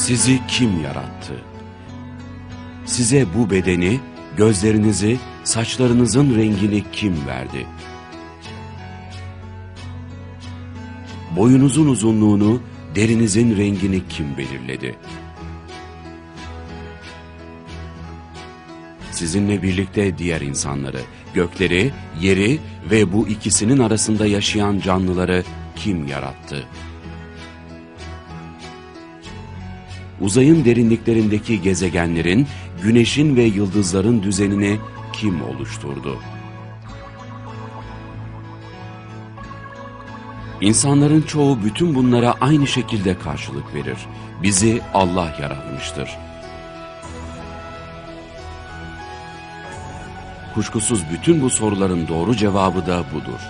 Sizi kim yarattı? Size bu bedeni, gözlerinizi, saçlarınızın rengini kim verdi? Boyunuzun uzunluğunu, derinizin rengini kim belirledi? Sizinle birlikte diğer insanları, gökleri, yeri ve bu ikisinin arasında yaşayan canlıları kim yarattı? Uzayın derinliklerindeki gezegenlerin, güneşin ve yıldızların düzenini kim oluşturdu? İnsanların çoğu bütün bunlara aynı şekilde karşılık verir. Bizi Allah yaratmıştır. Kuşkusuz bütün bu soruların doğru cevabı da budur.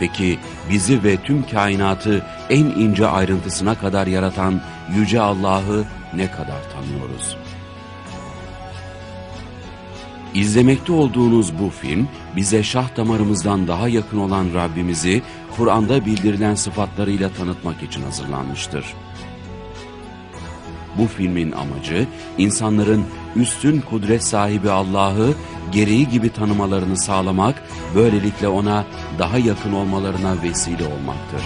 Peki bizi ve tüm kainatı en ince ayrıntısına kadar yaratan Yüce Allah'ı ne kadar tanıyoruz? İzlemekte olduğunuz bu film bize şah damarımızdan daha yakın olan Rabbimizi Kur'an'da bildirilen sıfatlarıyla tanıtmak için hazırlanmıştır. Bu filmin amacı insanların üstün kudret sahibi Allah'ı gereği gibi tanımalarını sağlamak, böylelikle ona daha yakın olmalarına vesile olmaktır.